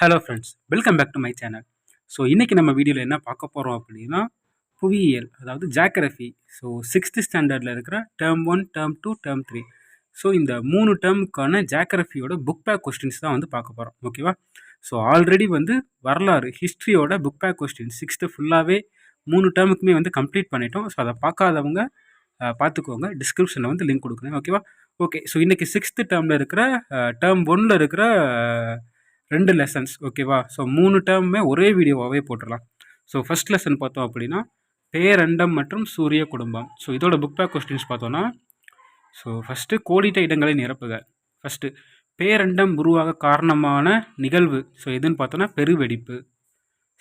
Hello friends welcome back to my channel so இன்றைக்கி நம்ம வீடியோவில் என்ன பார்க்க போகிறோம் அப்படின்னா புவியியல் அதாவது ஜாக்ரஃபி ஸோ சிக்ஸ்த்து ஸ்டாண்டர்டில் இருக்கிற term one term two term three so இந்த மூணு டேர்முக்கான ஜாக்ரஃபியோட புக் பேக் கொஸ்டின்ஸ் தான் வந்து பார்க்க போகிறோம் ஓகேவா ஸோ ஆல்ரெடி வந்து வரலாறு ஹிஸ்ட்ரியோட புக் பேக் கொஸ்டின் சிக்ஸ்த்து ஃபுல்லாகவே மூணு டேர்முக்குமே வந்து கம்ப்ளீட் பண்ணிட்டோம். ஸோ அதை பார்க்காதவங்க பார்த்துக்கோங்க. டிஸ்கிரிப்ஷனில் வந்து லிங்க் கொடுக்குறேன். ஓகேவா ஓகே ஸோ இன்றைக்கி சிக்ஸ்த்து டேர்மில் இருக்கிற டேர்ம் ஒன்னில் இருக்கிற ரெண்டு லெசன்ஸ் ஓகேவா ஸோ மூணு டேர்மே ஒரே வீடியோவாகவே போட்டுடலாம் ஸோ ஃபஸ்ட் லெசன் பார்த்தோம் அப்படின்னா பேரண்டம் மற்றும் சூரிய குடும்பம். ஸோ இதோட புக் பேக் கொஸ்டின்ஸ் பார்த்தோன்னா ஸோ ஃபஸ்ட்டு கோடிட்ட இடங்களை நிரப்புக. ஃபஸ்ட்டு பேரண்டம் உருவாக காரணமான நிகழ்வு. ஸோ எதுன்னு பார்த்தோன்னா பெருவெடிப்பு.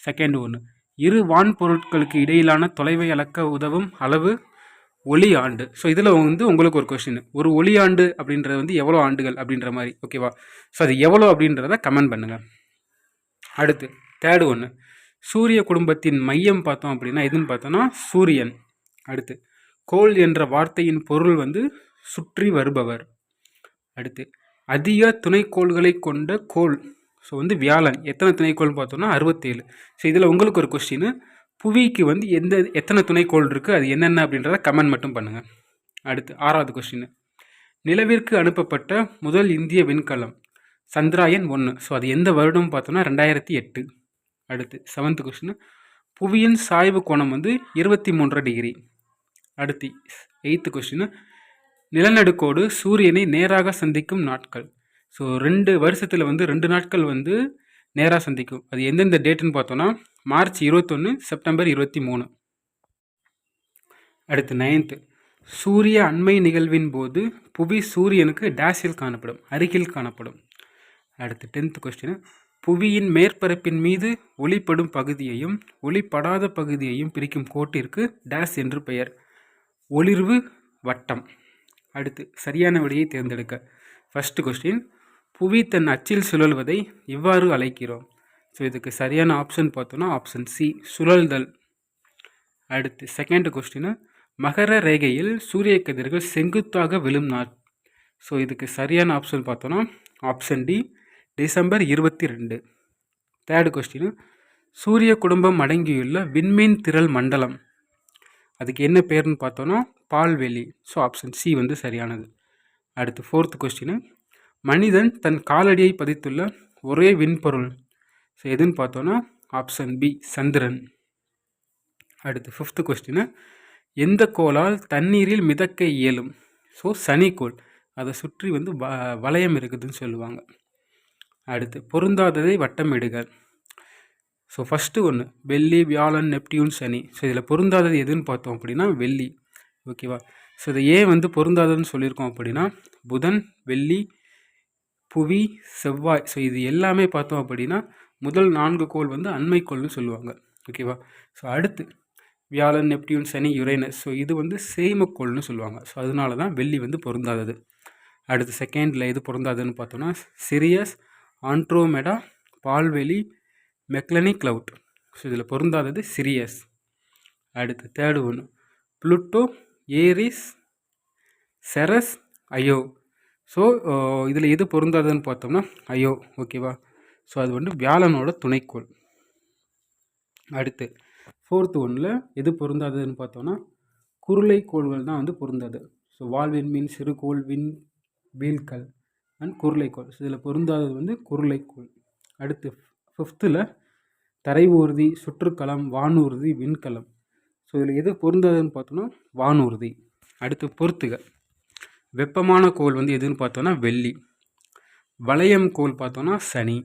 செகண்ட் ஒன்று இரு வான் பொருட்களுக்கு இடையிலான தொலைவை அளக்க உதவும் அளவு ஒளி ஆண்டு. ஸோ இதில் வந்து உங்களுக்கு ஒரு கொஸ்டின் ஒரு ஒளி ஆண்டு அப்படின்றது வந்து எவ்வளோ ஆண்டுகள் அப்படின்ற மாதிரி ஓகேவா ஸோ அது எவ்வளோ அப்படின்றத கமெண்ட் பண்ணுங்கள் அடுத்து தேர்டு ஒன்று சூரிய குடும்பத்தின் மையம் பார்த்தோம் அப்படின்னா எதுன்னு பார்த்தோன்னா சூரியன். அடுத்து கோள் என்ற வார்த்தையின் பொருள் வந்து சுற்றி வருபவர். அடுத்து அதிக துணைக்கோள்களை கொண்ட கோள். ஸோ வந்து வியாழன். எத்தனை துணைக்கோள்னு பார்த்தோம்னா அறுபத்தேழு. ஸோ இதில் உங்களுக்கு ஒரு கொஸ்டின் புவிக்கு வந்து எந்த எத்தனை துணைக்கோள் இருக்குது அது என்னென்ன அப்படின்றத கமெண்ட் மட்டும் பண்ணுங்கள் அடுத்து ஆறாவது கொஸ்டின் நிலவிற்கு அனுப்பப்பட்ட முதல் இந்திய விண்கலம் சந்திராயன் ஒன்று ஸோ அது எந்த வருடம் பார்த்தோன்னா ரெண்டாயிரத்தி எட்டு. அடுத்து செவன்த் கொஸ்டின் புவியின் சாய்வு கோணம் வந்து இருபத்தி மூன்றரை டிகிரி அடுத்து எயித்து கொஸ்டின் நிலநடுக்கோடு சூரியனை நேராக சந்திக்கும் நாட்கள். ஸோ ரெண்டு வருஷத்தில் வந்து ரெண்டு நாட்கள் வந்து நேராக சந்திக்கும். அது எந்தெந்த டேட்டுன்னு பார்த்தோன்னா மார்ச் இருபத்தொன்று செப்டம்பர் இருபத்தி மூணு அடுத்து நைன்த்து சூரிய அண்மை நிகழ்வின் போது புவி சூரியனுக்கு டேஷில் காணப்படும் அருகில் காணப்படும். அடுத்து டென்த் கொஸ்டின் புவியின் மேற்பரப்பின் மீது ஒளிப்படும் பகுதியையும் ஒளிப்படாத பகுதியையும் பிரிக்கும் கோட்டிற்கு டேஷ் என்று பெயர். ஒளிர்வு வட்டம். அடுத்து சரியான விடையை தேர்ந்தெடுக்க. ஃபஸ்ட்டு கொஸ்டின் புவி தன் அச்சில் சுழல்வதை இவ்வாறு அழைக்கிறோம்? ஸோ இதுக்கு சரியான ஆப்ஷன் பார்த்தோன்னா ஆப்ஷன் சி சுழல்தல். அடுத்து செகண்ட் கொஸ்டின் மகர ரேகையில் சூரிய கதிர்கள் செங்குத்தாக விழும் நாள். ஸோ இதுக்கு சரியான ஆப்ஷன் பார்த்தோன்னா ஆப்ஷன் டி டிசம்பர் இருபத்தி ரெண்டு தேர்டு கொஸ்டின் சூரிய குடும்பம் அடங்கியுள்ள விண்மீன் திரள் மண்டலம். அதுக்கு என்ன பேர்னு பார்த்தோன்னா பால்வெளி. ஸோ ஆப்ஷன் சி வந்து சரியானது. அடுத்து ஃபோர்த் கொஸ்டின் மனிதன் தன் காலடியை பதித்துள்ள ஒரே விண்பொருள். ஸோ எதுன்னு பார்த்தோன்னா ஆப்ஷன் பி சந்திரன். அடுத்து ஃபிஃப்த்து கொஸ்டின் எந்த கோளால் தண்ணீரில் மிதக்க இயலும்? ஸோ சனிக்கோள் அதை சுற்றி வந்து வ வளையம் இருக்குதுன்னு சொல்லுவாங்க. அடுத்து பொருந்தாததை வட்டமிடுக. ஸோ ஃபஸ்ட்டு ஒன்று வெள்ளி வியாழன் நெப்டியூன் சனி. ஸோ இதில் பொருந்தாதது எதுன்னு பார்த்தோம் அப்படின்னா வெள்ளி. ஓகேவா ஸோ இதை ஏன் வந்து பொருந்தாததுன்னு சொல்லியிருக்கோம் அப்படின்னா புதன் வெள்ளி புவி செவ்வாய். ஸோ இது எல்லாமே பார்த்தோம் அப்படின்னா முதல் நான்கு கோள் வந்து அண்மை கோள்னு சொல்லுவாங்க ஓகேவா ஸோ அடுத்து வியாழன் நெப்டியூன் சனி யுரேனஸ். ஸோ இது வந்து சேமக்கோள்னு சொல்லுவாங்க. ஸோ அதனால தான் வெள்ளி வந்து பொருந்தாதது. அடுத்து செகண்டில் எது பொருந்தாதுன்னு பார்த்தோன்னா சிரியஸ் ஆண்ட்ரோமெடா பால்வெளி மெக்லனி கிளவுட். ஸோ இதில் பொருந்தாதது சிரியஸ். அடுத்து தேர்டு ஒன்று Pluto Eris Ceres Io so இதில் எது பொருந்தாதுன்னு பார்த்தோம்னா அயோ ஓகேவா ஸோ அது வந்து வியாழனோட துணைக்கோள். அடுத்து ஃபோர்த்து ஒன்றில் எது பொருந்தாததுன்னு பார்த்தோன்னா குருளை கோள்கள் தான் வந்து பொருந்தாது. ஸோ வால்வின் மீன் சிறுகோள் விண் வீழ்கல் அண்ட் குருளைக்கோள் ஸோ இதில் பொருந்தாதது வந்து குருளைக்கோள் அடுத்து ஃபிஃப்த்தில் தரை ஊர்தி சுற்றுக்களம் வானூர்தி விண்கலம். ஸோ இதில் எது பொருந்தாதுன்னு பார்த்தோன்னா வானூர்தி. அடுத்து பொறுத்துக. வெப்பமான கோள் வந்து எதுன்னு பார்த்தோன்னா வெள்ளி. வளையம் கோள் பார்த்தோன்னா சனி.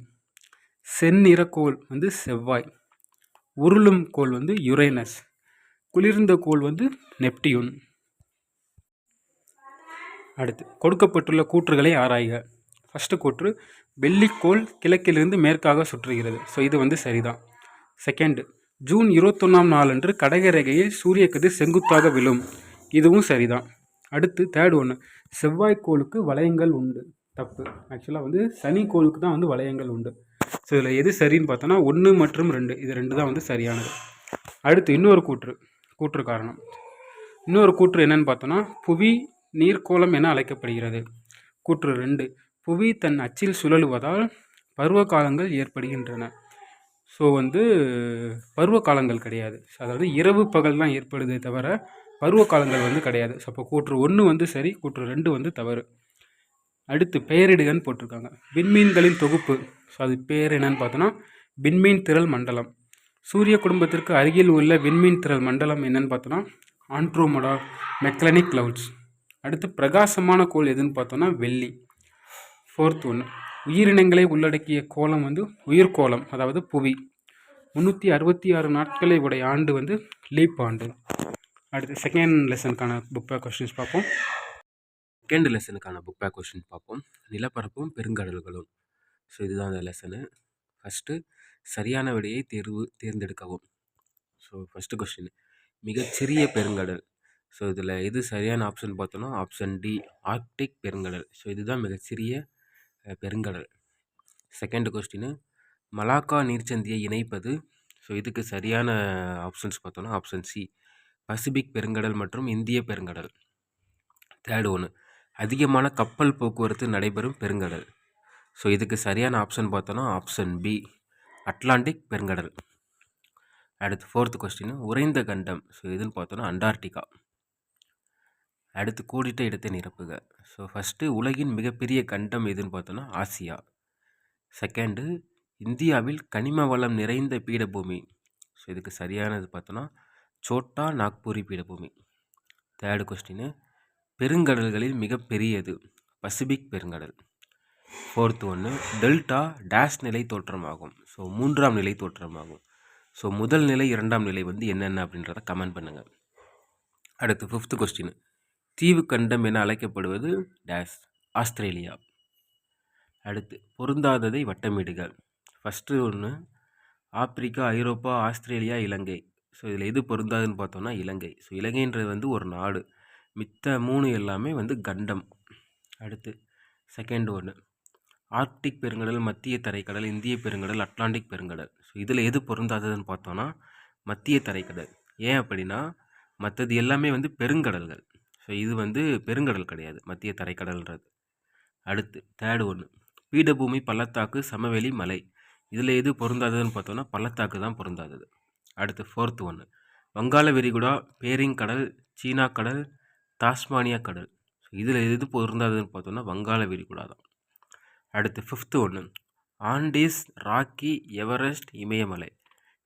செந்நிறக்கோள் வந்து செவ்வாய் உருளும் கோள் வந்து யுரேனஸ் குளிர்ந்த கோள் வந்து நெப்டியூன். அடுத்து கொடுக்கப்பட்டுள்ள கூற்றுகளை ஆராய்க. ஃபஸ்ட்டு கூற்று வெள்ளிக்கோள் கிழக்கிலிருந்து மேற்காக சுற்றுகிறது. ஸோ இது வந்து சரிதான். செகண்டு ஜூன் இருபத்தொன்னாம் நாளன்று கடகரேகையில் சூரிய கதிர் செங்குத்தாக விழும். இதுவும் சரிதான். அடுத்து தேர்ட் ஒன்று செவ்வாய்க்கோளுக்கு வளையங்கள் உண்டு. தப்பு. ஆக்சுவலாக வந்து சனிக்கோளுக்கு தான் வந்து வளையங்கள் உண்டு. ஸோ இதில் எது சரின்னு பார்த்தோன்னா ஒன்று மற்றும் ரெண்டு. இது ரெண்டு தான் வந்து சரியானது. அடுத்து இன்னொரு கூற்று கூற்று காரணம். இன்னொரு கூற்று என்னன்னு பார்த்தோன்னா புவி நீர்க்கோளம் என அழைக்கப்படுகிறது. கூற்று ரெண்டு புவி தன் அச்சில் சுழலுவதால் பருவ காலங்கள் ஏற்படுகின்றன. ஸோ வந்து பருவ காலங்கள் கிடையாது. அதாவது இரவு பகல் தான் ஏற்படுதே தவிர பருவ காலங்கள் வந்து கிடையாது. ஸோ அப்போ கூற்று ஒன்று வந்து சரி கூற்று ரெண்டு வந்து தவறு. அடுத்து பெயரிடுகன்னு போட்டிருக்காங்க. விண்மீன்களின் தொகுப்பு. ஸோ அது பேர் என்னன்னு பார்த்தோன்னா விண்மீன் திரள் மண்டலம். சூரிய குடும்பத்திற்கு அருகில் உள்ள விண்மீன் திரள் மண்டலம் என்னன்னு பார்த்தோன்னா ஆண்ட்ரோமோடா மெக்லனிக் கிளவுட்ஸ் அடுத்து பிரகாசமான கோள் எதுன்னு பார்த்தோன்னா வெள்ளி. ஃபோர்த் ஒன்று உயிரினங்களை உள்ளடக்கிய கோலம் வந்து உயிர்கோலம் அதாவது புவி. முந்நூற்றி அறுபத்தி ஆறு நாட்களை உடைய ஆண்டு வந்து லீப் ஆண்டு. அடுத்து செகண்ட் லெசனுக்கான புக் கொஸ்டின்ஸ் பார்ப்போம். செகண்ட் லெசனுக்கான புக் பேக் கொஷின் பார்ப்போம். நிலப்பரப்பும் பெருங்கடல்களும். ஸோ இதுதான் அந்த லெசனு ஃபஸ்ட்டு சரியான விடையை தேர்வு தேர்ந்தெடுக்கவும். ஸோ ஃபஸ்ட்டு கொஷின் மிகச்சிறிய பெருங்கடல். ஸோ இதில் எது சரியான ஆப்ஷன் பார்த்தோன்னா ஆப்ஷன் டி ஆர்க்டிக் பெருங்கடல். ஸோ இதுதான் மிகச்சிறிய பெருங்கடல். செகண்ட் கொஸ்டின் மலாக்கா நீர்ச்சந்தியை இணைப்பது. ஸோ இதுக்கு சரியான ஆப்ஷன்ஸ் பார்த்தோன்னா ஆப்ஷன் சி பசிபிக் பெருங்கடல் மற்றும் இந்திய பெருங்கடல். தேர்ட் ஒன்று அதிகமான கப்பல் போக்குவரத்து நடைபெறும் பெருங்கடல். ஸோ இதுக்கு சரியான ஆப்ஷன் பார்த்தோன்னா ஆப்ஷன் பி அட்லாண்டிக் பெருங்கடல். அடுத்து ஃபோர்த் கொஸ்டின் உறைந்த கண்டம். ஸோ எதுன்னு பார்த்தோன்னா அண்டார்டிகா. அடுத்து கோடிட்ட இடத்தை நிரப்புக. ஸோ ஃபஸ்ட்டு உலகின் மிகப்பெரிய கண்டம் எதுன்னு பார்த்தோன்னா ஆசியா. செகண்டு இந்தியாவில் கனிம வளம் நிறைந்த பீடபூமி. ஸோ இதுக்கு சரியானது பார்த்தோன்னா சோட்டா நாக்பூரி பீடபூமி. தேர்டு கொஸ்டின் பெருங்கடல்களில் மிகப்பெரியது பசிபிக் பெருங்கடல். ஃபோர்த்து ஒன்று டெல்டா டேஷ் நிலை தோற்றமாகும். ஸோ மூன்றாம் நிலை தோற்றமாகும். ஸோ முதல் நிலை இரண்டாம் நிலை வந்து என்னென்ன அப்படின்றத கமெண்ட் பண்ணுங்கள் அடுத்து ஃபிஃப்த்து கொஸ்டின் தீவு கண்டம் என அழைக்கப்படுவது டேஷ் ஆஸ்திரேலியா. அடுத்து பொருந்தாததை வட்டமிடுக. ஃபஸ்ட்டு ஒன்று Africa Europe Australia Ilangai. So இதில் எது பொருந்தாதுன்னு பார்த்தோம்னா இலங்கை. ஸோ இலங்கைன்றது வந்து ஒரு நாடு. மித்த மூணு எல்லாமே வந்து கண்டம். அடுத்து செகண்ட் ஒன்று ஆர்க்டிக் பெருங்கடல் மத்திய தரைக்கடல் இந்திய பெருங்கடல் அட்லாண்டிக் பெருங்கடல். ஸோ இதில் எது பொருந்தாததுன்னு பார்த்தோன்னா மத்திய தரைக்கடல். ஏன் அப்படின்னா மற்றது எல்லாமே வந்து பெருங்கடல்கள். ஸோ இது வந்து பெருங்கடல் கிடையாது மத்திய தரைக்கடல்ன்றது. அடுத்து தேர்டு ஒன்று பீடபூமி பள்ளத்தாக்கு சமவெளி மலை. இதில் எது பொருந்தாததுன்னு பார்த்தோன்னா பள்ளத்தாக்கு தான் பொருந்தாதது. அடுத்து ஃபோர்த்து ஒன்று வங்காள விரிகுடா பேரிங் கடல் சீனா கடல் டாஸ்மானியா கடல். ஸோ இதில் எது பொருந்தாததுன்னு பார்த்தோன்னா வங்காள விரிகுடா தான் அடுத்து ஃபிஃப்த்து ஒன்று ஆண்டீஸ் ராக்கி எவரெஸ்ட் இமயமலை.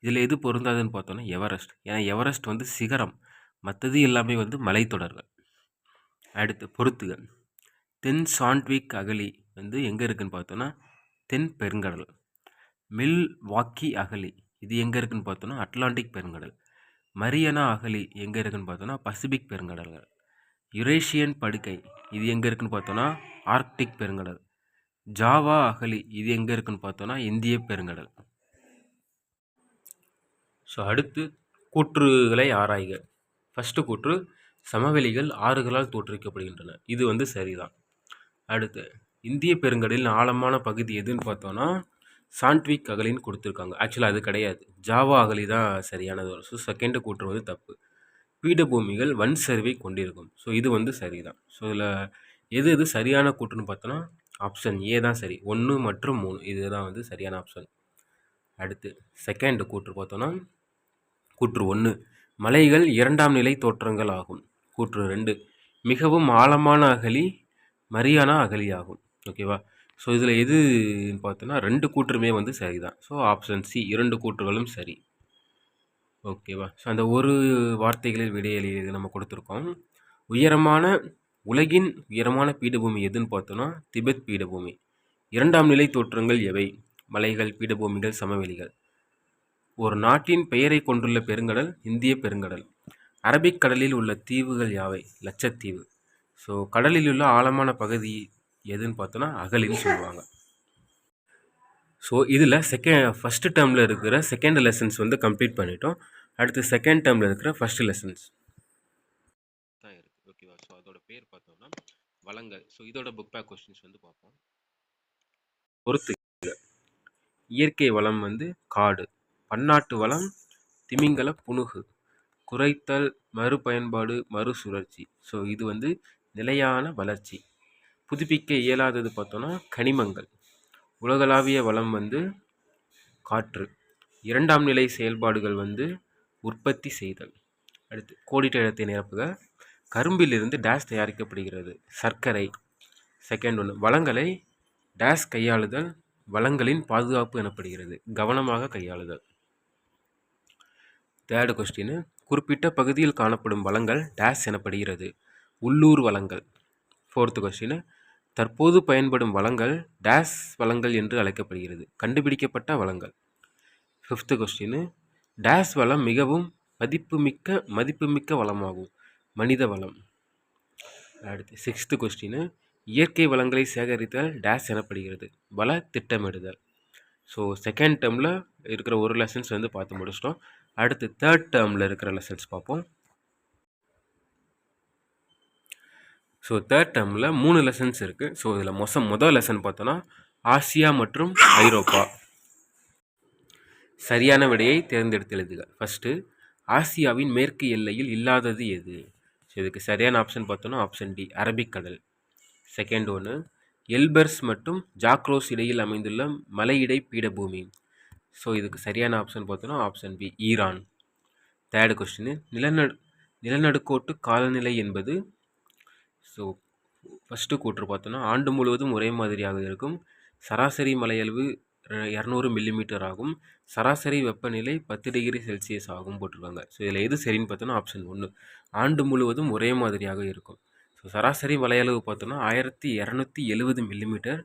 இதில் எது பொருந்தாதுன்னு பார்த்தோன்னா எவரெஸ்ட். ஏன்னா எவரெஸ்ட் வந்து சிகரம். மற்றது எல்லாமே வந்து மலைத்தொடர்கள். அடுத்து பொருத்துகள் தென் சாண்ட்விக் அகலி வந்து எங்கே இருக்குதுன்னு பார்த்தோன்னா தென் பெருங்கடல். மில் வாக்கி அகலி இது எங்கே இருக்குதுன்னு பார்த்தோன்னா அட்லாண்டிக் பெருங்கடல். மரியனா அகழி எங்கே இருக்குதுன்னு பார்த்தோன்னா பசிபிக் பெருங்கடல்கள். யுரேஷியன் படுக்கை. இது எங்கே இருக்குன்னு பார்த்தோன்னா ஆர்க்டிக் பெருங்கடல். ஜாவா அகலி இது எங்கே இருக்குன்னு பார்த்தோன்னா இந்திய பெருங்கடல். ஸோ அடுத்து கூற்றுகளை ஆராய்க. ஃபஸ்ட்டு கூற்று சமவெளிகள் ஆறுகளால் தோற்றுவிக்கப்படுகின்றன. இது வந்து சரிதான். அடுத்து இந்திய பெருங்கடலின் ஆழமான பகுதி எதுன்னு பார்த்தோன்னா சாண்ட்விக் அகலின்னு கொடுத்துருக்காங்க. ஆக்சுவலாக அது கிடையாது. ஜாவா அகலி தான் சரியானது வரும். ஸோ செகண்டு கூற்று வந்து தப்பு. பீடபூமிகள் வன் சரிவை கொண்டிருக்கும். ஸோ இது வந்து சரிதான். ஸோ இதில் எது எது சரியான கூற்றுன்னு பார்த்தோன்னா ஆப்ஷன் ஏ தான் சரி. ஒன்று மற்றும் மூணு. இதுதான் வந்து சரியான ஆப்ஷன் அடுத்து செகண்ட் கூற்று பார்த்தோன்னா கூற்று ஒன்று மலைகள் இரண்டாம் நிலை தோற்றங்கள் ஆகும். கூற்று ரெண்டு மிகவும் ஆழமான அகழி மரியானா அகழி ஆகும் ஓகேவா ஸோ இதில் எதுன்னு பார்த்தோன்னா ரெண்டு கூற்றுமே வந்து சரிதான். ஸோ ஆப்ஷன் சி இரண்டு கூற்றுகளும் சரி. ஓகேவா? ஸோ அந்த ஒரு வார்த்தைகளில் விடையளி நம்ம கொடுத்துருக்கோம். உயரமான உலகின் உயரமான பீடபூமி எதுன்னு பார்த்தோன்னா திபெத் பீடபூமி. இரண்டாம் நிலை தோற்றங்கள் எவை? மலைகள் பீடபூமிகள் சமவெளிகள். ஒரு நாட்டின் பெயரை கொண்டுள்ள பெருங்கடல் இந்திய பெருங்கடல். அரபிக் கடலில் உள்ள தீவுகள் யாவை? லட்சத்தீவு. ஸோ கடலில் உள்ள ஆழமான பகுதி எதுன்னு பார்த்தோன்னா அகலின்னு சொல்லுவாங்க. ஸோ இதில் செகண்ட் ஃபஸ்ட்டு டேர்மில் இருக்கிற செகண்ட் லெசன்ஸ் வந்து கம்ப்ளீட் பண்ணிட்டோம். அடுத்து செகண்ட் டேர்மில் இருக்கிற ஃபஸ்ட்டு லெசன்ஸ் தான் இருக்குது ஓகேவா ஸோ அதோட பேர் பார்த்தோம்னா வளங்கள். ஸோ இதோட புக் பேக் கொஸ்டின்ஸ் வந்து பார்ப்போம். பொறுத்து இயற்கை வளம் வந்து காடு. பன்னாட்டு வளம் திமிங்கல புனுகு. குறைத்தல் மறுபயன்பாடு மறுசுழற்சி. ஸோ இது வந்து நிலையான வளர்ச்சி. புதுப்பிக்க இயலாதது பார்த்தோன்னா கனிமங்கள். உலகளாவிய வளம் வந்து காற்று. இரண்டாம் நிலை செயல்பாடுகள் வந்து உற்பத்தி செய்தல். அடுத்து கோடிட்ட இடத்தை நிரப்புக. கரும்பிலிருந்து டேஸ் தயாரிக்கப்படுகிறது. சர்க்கரை. செகண்ட் ஒன்று வளங்களை டேஸ் கையாளுதல். வளங்களின் பாதுகாப்பு எனப்படுகிறது. கவனமாக கையாளுதல். தேர்டு கொஸ்டின் குறிப்பிட்ட பகுதியில் காணப்படும் வளங்கள் டேஸ் எனப்படுகிறது. உள்ளூர் வளங்கள். ஃபோர்த்து கொஸ்டின் தற்போது பயன்படும் வளங்கள் டேஸ் வளங்கள் என்று அழைக்கப்படுகிறது. கண்டுபிடிக்கப்பட்ட வளங்கள். ஃபிஃப்த்து கொஸ்டின் டேஸ் வளம் மிகவும் மதிப்புமிக்க மதிப்புமிக்க வளமாகும். மனித வளம். அடுத்து சிக்ஸ்த்து கொஸ்டின் இயற்கை வளங்களை சேகரித்தல் டேஸ் எனப்படுகிறது. வள திட்டமிடுதல். ஸோ செகண்ட் டேர்மில் இருக்கிற ஒரு லெசன்ஸ் வந்து பார்த்து முடிச்சிட்டோம். அடுத்து தேர்ட் டேர்மில் இருக்கிற லெசன்ஸ் பார்ப்போம். ஸோ தேர்ட் டேர்மில் மூணு லெசன்ஸ் இருக்குது ஸோ இதில் மொசம் முதல் லெசன் பார்த்தோன்னா ஆசியா மற்றும் ஐரோப்பா. சரியான விடையை தேர்ந்தெடுத்து எழுதுக ஃபஸ்ட்டு ஆசியாவின் மேற்கு எல்லையில் இல்லாதது எது? ஸோ இதுக்கு சரியான ஆப்ஷன் பார்த்தோன்னா ஆப்ஷன் டி அரபிக்கடல் செகண்ட் ஒன்று எல்பர்ஸ் மற்றும் ஜாக்ரோஸ் இடையில் அமைந்துள்ள மலையிடை பீடபூமி. ஸோ இதுக்கு சரியான ஆப்ஷன் பார்த்தோன்னா option B Iran. Third question நிலநடு நிலநடுக்கோட்டு காலநிலை என்பது? ஸோ ஃபஸ்ட்டு கூற்று பார்த்தோன்னா ஆண்டு முழுவதும் ஒரே மாதிரியாக இருக்கும். சராசரி மலையளவு இரநூறு மில்லிமீட்டர் ஆகும். சராசரி வெப்பநிலை பத்து டிகிரி செல்சியஸ் ஆகும் போட்டிருக்காங்க. ஸோ இதில் எது சரின்னு பார்த்தோன்னா ஆப்ஷன் ஒன்று ஆண்டு முழுவதும் ஒரே மாதிரியாக இருக்கும். ஸோ சராசரி வலையளவு பார்த்தோன்னா ஆயிரத்தி இரநூத்தி எழுபது மில்லிமீட்டர்.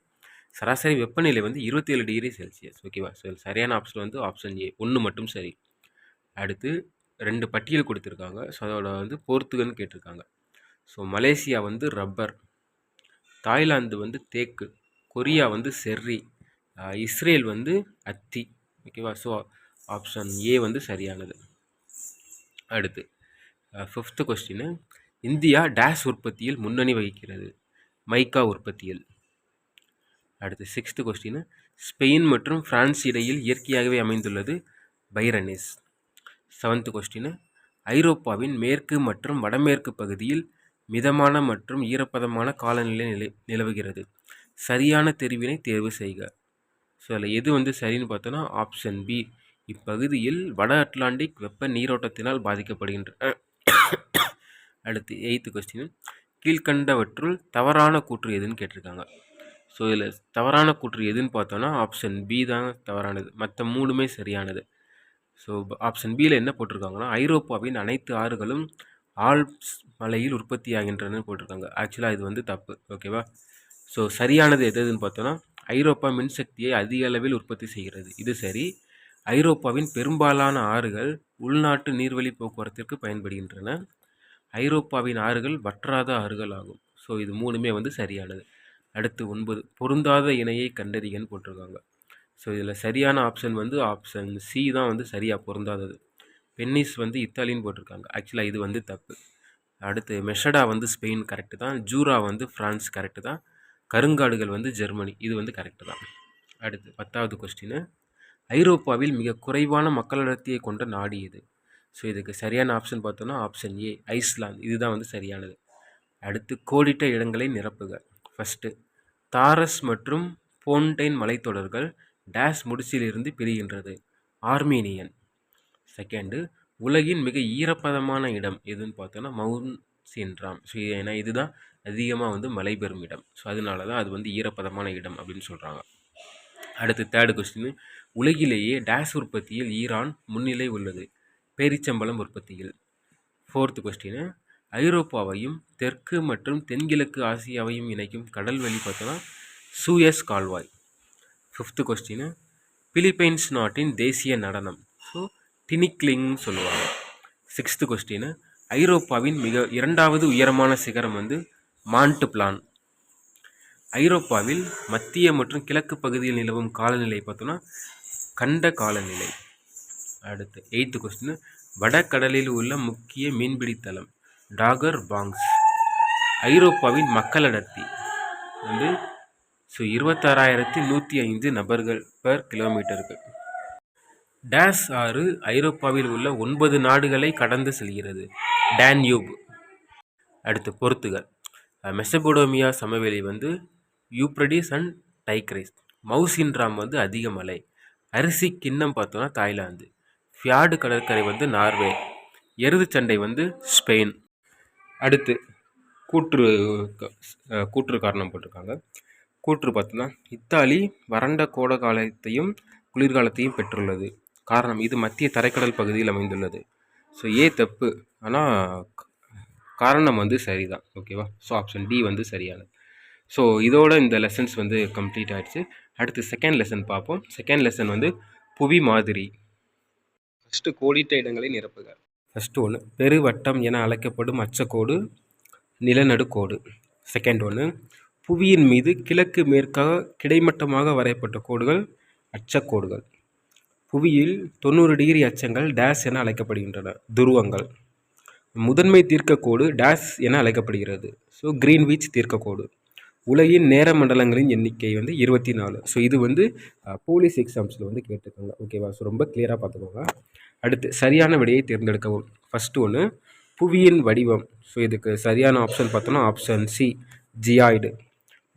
சராசரி வெப்பநிலை வந்து இருபத்தி ஏழு டிகிரி செல்சியஸ். ஓகேவா ஸோ சரியான ஆப்ஷன் வந்து ஆப்ஷன் ஏ ஒன்று மட்டும் சரி. அடுத்து ரெண்டு பட்டியல் கொடுத்துருக்காங்க. ஸோ அதோட வந்து போர்த்துகன்னு கேட்டிருக்காங்க. ஸோ மலேசியா வந்து ரப்பர் தாய்லாந்து வந்து தேக்கு. கொரியா வந்து செர்ரி. இஸ்ரேல் வந்து அத்தி ஓகேவா ஸோ ஆப்ஷன் ஏ வந்து சரியானது. அடுத்து ஃபிஃப்த்து கொஸ்டின் இந்தியா டேஸ் உற்பத்தியில் முன்னணி வகிக்கிறது. மைக்கா உற்பத்தியில். அடுத்து சிக்ஸ்த்து கொஸ்டின் ஸ்பெயின் மற்றும் ஃப்ரான்ஸ் இடையில் இயற்கையாகவே அமைந்துள்ளது பைரனிஸ். செவன்த்து கொஸ்டின் ஐரோப்பாவின் மேற்கு மற்றும் வடமேற்கு பகுதியில் மிதமான மற்றும் ஈரப்பதமான காலநிலை நிலை நிலவுகிறது. சரியான தெரிவினை தேர்வு செய்க. ஸோ அதில் எது வந்து சரின்னு பார்த்தோன்னா ஆப்ஷன் பி. இப்பகுதியில் வட அட்லாண்டிக் வெப்ப நீரோட்டத்தினால் பாதிக்கப்படுகின்றன அடுத்து எயித்து கொஸ்டின் கீழ்கண்டவற்றுள் தவறான கூற்று எதுன்னு கேட்டிருக்காங்க. ஸோ இதில் தவறான கூற்று எதுன்னு பார்த்தோன்னா ஆப்ஷன் பி தான் தவறானது. மற்ற மூணுமே சரியானது. ஸோ ஆப்ஷன் பியில் என்ன போட்டிருக்காங்கன்னா ஐரோப்பாவின் அனைத்து ஆறுகளும் ஆல்ப்ஸ் மலையில் உற்பத்தி ஆகின்றன போட்டிருக்காங்க. ஆக்சுவலாக இது வந்து தப்பு. ஓகேவா? ஸோ சரியானது எது எதுன்னு பார்த்தோன்னா ஐரோப்பா மின்சக்தியை அதிக அளவில் உற்பத்தி செய்கிறது. இது சரி ஐரோப்பாவின் பெரும்பாலான ஆறுகள் உள்நாட்டு நீர்வழி போக்குவரத்திற்கு பயன்படுகின்றன. ஐரோப்பாவின் ஆறுகள் வற்றாத ஆறுகள் ஆகும். ஸோ இது மூணுமே வந்து சரியானது. அடுத்து ஒன்பது பொருந்தாத இணையை கண்டறியன்னு போட்டிருக்காங்க. ஸோ இதில் சரியான ஆப்ஷன் வந்து ஆப்ஷன் சி தான் வந்து சரியாக பொருந்தாதது. பென்னிஸ் வந்து இத்தாலின்னு போட்டிருக்காங்க. ஆக்சுவலாக இது வந்து தப்பு. அடுத்து மெஷடா வந்து ஸ்பெயின் கரெக்டு தான். ஜூரா வந்து ஃப்ரான்ஸ் கரெக்டு தான். கருங்காடுகள் வந்து ஜெர்மனி. இது வந்து கரெக்டு தான். அடுத்து பத்தாவது கொஸ்டின் ஐரோப்பாவில் மிக குறைவான மக்களடர்த்தியை கொண்ட நாடு எது? ஸோ இதுக்கு சரியான ஆப்ஷன் பார்த்தோன்னா ஆப்ஷன் ஏ ஐஸ்லாந்து. இதுதான் வந்து சரியானது. அடுத்து கோடிட்ட இடங்களை நிரப்புக. ஃபஸ்ட்டு தாரஸ் மற்றும் போன்டைன் மலைத்தொடர்கள் டேஸ் முடிச்சிலிருந்து பிரிகின்றது. ஆர்மீனியன். செகண்டு உலகின் மிக ஈரப்பதமான இடம் எதுன்னு பார்த்தோன்னா மவுண்ட் சின்ராம் ஸோ ஏன்னா இதுதான் அதிகமாக வந்து மழை பெறும் இடம். ஸோ அதனால தான் அது வந்து ஈரப்பதமான இடம் அப்படின்னு சொல்கிறாங்க அடுத்து தேர்டு கொஸ்டின் உலகிலேயே டேஸ் உற்பத்தியில் ஈரான் முன்னிலை உள்ளது. பேரிச்சம்பளம் உற்பத்தியில். ஃபோர்த்து கொஸ்டின் ஐரோப்பாவையும் தெற்கு மற்றும் தென்கிழக்கு ஆசியாவையும் இணைக்கும் கடல் வழி பார்த்தோன்னா சூயஸ் கால்வாய். ஃபிஃப்த்து கொஸ்டின் பிலிப்பைன்ஸ் நாட்டின் தேசிய நடனம். ஸோ டினிக்லிங்னு சொல்லுவாங்க. சிக்ஸ்த்து கொஸ்டின் ஐரோப்பாவின் மிக இரண்டாவது உயரமான சிகரம் வந்து மாண்ட் பிளான். ஐரோப்பாவில் மத்திய மற்றும் கிழக்கு பகுதியில் நிலவும் காலநிலை பார்த்தோன்னா கண்ட காலநிலை. அடுத்து எயித்து கொஸ்டின் வடகடலில் உள்ள முக்கிய மீன்பிடித்தலம் டாகர் பாங்ஸ். ஐரோப்பாவின் மக்கள் அடர்த்தி வந்து ஸோ இருபத்தாறாயிரத்தி நூற்றி ஐந்து நபர்கள் பெர் கிலோமீட்டருக்கு டேஸ் ஆறு ஐரோப்பாவில் உள்ள ஒன்பது நாடுகளை கடந்து செல்கிறது. டேன்யூப். அடுத்து பொருத்துகள் மெசபோடோமியா சமவெளி வந்து யூப்ரடிஸ் அண்ட் டைக்ரைஸ். மவுசின்ராம் வந்து அதிக மலை. அரிசி கிண்ணம் பார்த்தோன்னா தாய்லாந்து. ஃபியாடு கடற்கரை வந்து நார்வே. எருதுச்சண்டை வந்து ஸ்பெயின். அடுத்து கூற்று கூற்று காரணம் போட்டிருக்காங்க. கூற்று பார்த்தோன்னா இத்தாலி வறண்ட கோட காலத்தையும் குளிர்காலத்தையும் பெற்றுள்ளது. காரணம் இது மத்திய தரைக்கடல் பகுதியில் அமைந்துள்ளது. ஸோ ஏ தப்பு? ஆனால் காரணம் வந்து சரிதான் ஓகேவா ஸோ ஆப்ஷன் டி வந்து சரியானது. ஸோ இதோட இந்த லெசன்ஸ் வந்து கம்ப்ளீட் ஆயிடுச்சு. அடுத்து செகண்ட் லெசன் பார்ப்போம். செகண்ட் லெசன் வந்து புவி மாதிரி. ஃபஸ்ட்டு கோடிட்ட இடங்களை நிரப்புக. ஃபஸ்ட்டு ஒன்று பெருவட்டம் என அழைக்கப்படும் அச்சக்கோடு நிலநடுக்கோடு செகண்ட் ஒன்று புவியின் மீது கிழக்கு மேற்காக கிடைமட்டமாக வரையப்பட்ட கோடுகள் அச்சக்கோடுகள். புவியில் தொண்ணூறு டிகிரி அச்சங்கள் டேஸ் என அழைக்கப்படுகின்றன. துருவங்கள். முதன்மை தீர்க்கக்கோடு டேஸ் என அழைக்கப்படுகிறது. ஸோ கிரீன்விச் தீர்க்கக்கோடு. உலகின் நேர மண்டலங்களின் எண்ணிக்கை வந்து இருபத்தி நாலு ஸோ இது வந்து போலீஸ் எக்ஸாம்ஸில் வந்து கேட்டுக்கோங்க. ஓகேவா ஸோ ரொம்ப கிளியராக பார்த்துக்கோங்க. அடுத்து சரியான விடையை தேர்ந்தெடுக்கவும். ஃபஸ்ட்டு ஒன்று புவியின் வடிவம். ஸோ இதுக்கு சரியான ஆப்ஷன் பார்த்தோன்னா ஆப்ஷன் சி ஜியாய்டு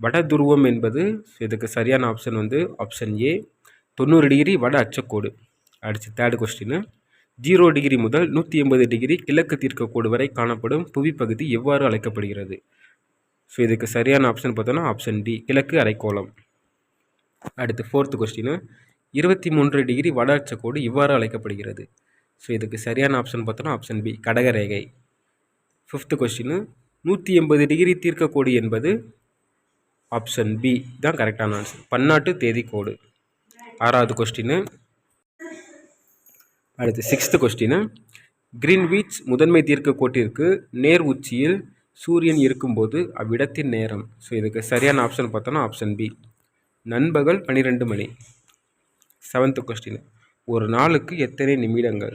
வட துருவம் என்பது ஸோ இதுக்கு சரியான ஆப்ஷன் வந்து ஆப்ஷன் ஏ தொண்ணூறு டிகிரி வட அச்சக்கோடு. அடுத்து தேர்டு கொஸ்டின் ஜீரோ டிகிரி முதல் நூற்றி எண்பது டிகிரி கிழக்கு தீர்க்கக்கோடு வரை காணப்படும் புவிப்பகுதி எவ்வாறு அழைக்கப்படுகிறது? ஸோ இதுக்கு சரியான ஆப்ஷன் பார்த்தோன்னா ஆப்ஷன் டி கிழக்கு அரைக்கோளம் அடுத்து ஃபோர்த்து கொஸ்டின் இருபத்தி மூன்று டிகிரி வட அச்சக்கோடு இவ்வாறு அழைக்கப்படுகிறது. ஸோ இதுக்கு சரியான ஆப்ஷன் பார்த்தோன்னா ஆப்ஷன் பி கடகரேகை. ஃபிஃப்த்து கொஸ்டின் நூற்றி எண்பது டிகிரி தீர்க்கக்கோடு என்பது ஆப்ஷன் பி தான் கரெக்டான ஆன்சர் பன்னாட்டு தேதி கோடு ஆறாவது கொஸ்டின் அடுத்து சிக்ஸ்த்து கொஸ்டின் கிரீன்விச் முதன்மை தீர்க்க கோட்டிற்கு நேர் உச்சியில் சூரியன் இருக்கும்போது அவ்விடத்தின் நேரம். ஸோ இதுக்கு சரியான ஆப்ஷன் பார்த்தோன்னா ஆப்ஷன் பி நண்பகல் பன்னிரெண்டு மணி. செவன்த்து கொஸ்டின் ஒரு நாளுக்கு எத்தனை நிமிடங்கள்?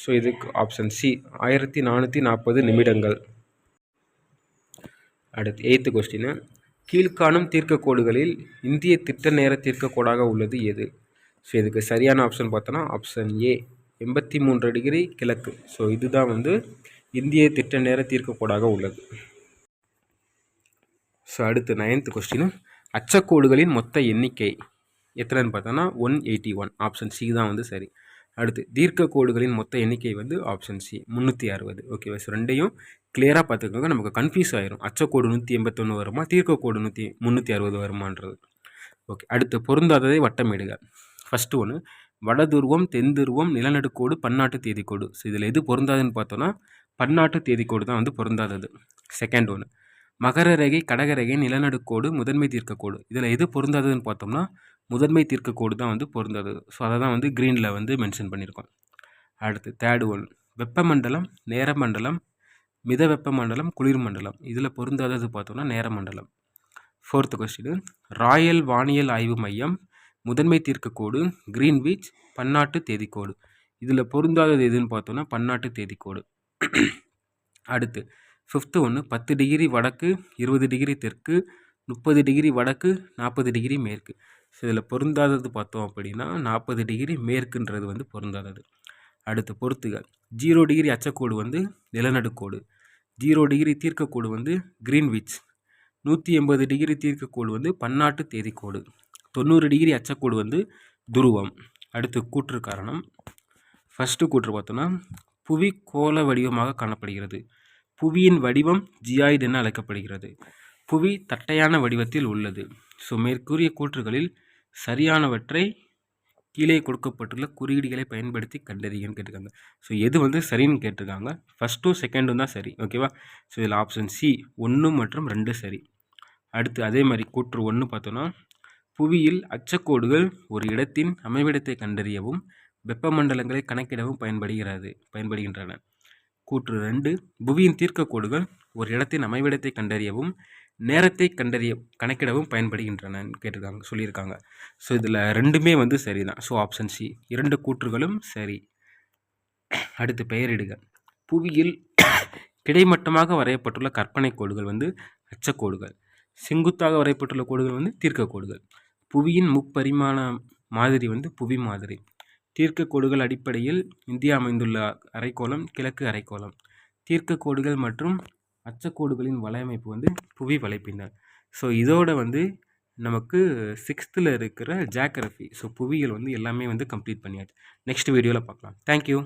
ஸோ இதுக்கு ஆப்ஷன் சி ஆயிரத்தி நானூற்றி நாற்பது நிமிடங்கள். அடுத்து எயித்து கொஸ்டின் கீழ்காணும் தீர்க்கக்கோடுகளில் இந்திய திட்ட நேர தீர்க்கக்கோடாக உள்ளது எது? ஸோ இதுக்கு சரியான ஆப்ஷன் பார்த்தோன்னா ஆப்ஷன் ஏ எண்பத்தி மூன்று டிகிரி கிழக்கு. ஸோ இதுதான் வந்து இந்திய திட்ட நேர தீர்க்கக்கோடாக உள்ளது. ஸோ அடுத்து நைன்த் கொஸ்டின் அச்சக்கோடுகளின் மொத்த எண்ணிக்கை எத்தனைன்னு பார்த்தோன்னா one eighty one option C தான் வந்து சரி. அடுத்து தீர்க்க கோடுகளின் மொத்த எண்ணிக்கை வந்து ஆப்ஷன் சி முந்நூற்றி அறுபது. ஓகேவா ஸோ ரெண்டையும் கிளியராக பார்த்துக்கோங்க நமக்கு கன்ஃபியூஸ் ஆயிரும். அச்சக்கோடு நூற்றி எண்பத்தொன்று வருமா தீர்க்க கோடு நூற்றி முந்நூற்றி அறுபது வருமான்றது. ஓகே அடுத்து பொருந்தாததை வட்டமிடுக. ஃபஸ்ட்டு ஒன்று வடதுருவம் தென்துருவம் நிலநடுக்கோடு பன்னாட்டு தேதிக்கோடு. ஸோ இதில் எது பொருந்தாதுன்னு பார்த்தோன்னா பன்னாட்டு தேதிக்கோடு தான் வந்து பொருந்தாதது. செகண்ட் ஒன்று மகர ரேகை கடக ரேகை நிலநடுக்கோடு முதன்மை தீர்க்கக்கோடு. இதில் எது பொருந்தாததுன்னு பார்த்தோம்னா முதன்மை தீர்க்கக்கோடு தான் வந்து பொருந்தாதது. ஸோ அதை தான் வந்து க்ரீனில் வந்து மென்ஷன் பண்ணியிருக்கோம் அடுத்து தேர்டு ஒன் வெப்பமண்டலம் நேரமண்டலம் மித வெப்பமண்டலம் குளிர்மண்டலம் இதில் பொருந்தாதது பார்த்தோம்னா நேரமண்டலம். ஃபோர்த்து கொஸ்டின் ராயல் வானியல் ஆய்வு மையம் முதன்மை தீர்க்கக்கோடு கிரீன்விச் பன்னாட்டு தேதிக்கோடு இதில் பொருந்தாதது எதுன்னு பார்த்தோன்னா பன்னாட்டு தேதிக்கோடு அடுத்து ஃபிஃப்த்து ஒன்று பத்து டிகிரி வடக்கு இருபது டிகிரி தெற்கு முப்பது டிகிரி வடக்கு நாற்பது டிகிரி மேற்கு. ஸோ இதில் பொருந்தாதது பார்த்தோம் அப்படின்னா நாற்பது டிகிரி மேற்குன்றது வந்து பொருந்தாதது. அடுத்து பொருத்துகள். ஜீரோ டிகிரி அச்சக்கோடு வந்து நிலநடுக்கோடு ஜீரோ டிகிரி தீர்க்கக்கோடு வந்து கிரீன்விச் நூற்றி எண்பது டிகிரி தீர்க்கக்கோடு வந்து பன்னாட்டு தேதிக்கோடு தொண்ணூறு டிகிரி அச்சக்கோடு வந்து துருவம். அடுத்து கூற்று காரணம். ஃபஸ்ட்டு கூற்று பார்த்தோன்னா புவி கோள வடிவமாக காணப்படுகிறது. புவியின் வடிவம் ஜியாய்டு என அழைக்கப்படுகிறது. புவி தட்டையான வடிவத்தில் உள்ளது. ஸோ மேற்கூறிய கூற்றுகளில் சரியானவற்றை கீழே கொடுக்கப்பட்டுள்ள குறியீடுகளை பயன்படுத்தி கண்டறியன்னு கேட்டிருக்காங்க. ஸோ எது வந்து சரின்னு கேட்டிருக்காங்க? ஃபஸ்ட்டும் செகண்டும் தான் சரி. ஓகேவா ஸோ இதில் ஆப்ஷன் சி ஒன்று மற்றும் ரெண்டு சரி. அடுத்து அதே மாதிரி கூற்று ஒன்று பார்த்தோன்னா புவியில் அச்சக்கோடுகள் ஒரு இடத்தின் அமைவிடத்தை கண்டறியவும் வெப்பமண்டலங்களை கணக்கிடவும் பயன்படுகிறது பயன்படுகின்றன. கூற்று ரெண்டு புவியின் தீர்க்கக்கோடுகள் ஒரு இடத்தின் அமைவிடத்தை கண்டறியவும் நேரத்தை கண்டறிய கணக்கிடவும் பயன்படுகின்றனன்னு கேட்டிருக்காங்க சொல்லியிருக்காங்க. ஸோ இதில் ரெண்டுமே வந்து சரி தான் ஸோ ஆப்ஷன் சி இரண்டு கூற்றுகளும் சரி. அடுத்து பெயரிடுக புவியில் கிடைமட்டமாக வரையப்பட்டுள்ள கற்பனை கோடுகள் வந்து அச்சக்கோடுகள். செங்குத்தாக வரையப்பட்டுள்ள கோடுகள் வந்து தீர்க்கக்கோடுகள். புவியின் முப்பரிமாண மாதிரி வந்து புவி மாதிரி. தீர்க்கக்கோடுகள் அடிப்படையில் இந்தியா அமைந்துள்ள அரைக்கோளம் கிழக்கு அரைக்கோளம். தீர்க்கக்கோடுகள் மற்றும் அச்சக்கோடுகளின் வலையமைப்பு வந்து புவி வலைப்பின்னல். ஸோ இதோட வந்து நமக்கு சிக்ஸ்த்தில் இருக்கிற ஜாக்ரஃபி ஸோ புவியியல் வந்து எல்லாமே வந்து கம்ப்ளீட் பண்ணியாச்சு. நெக்ஸ்ட் வீடியோவில் பார்க்கலாம். தேங்க்யூ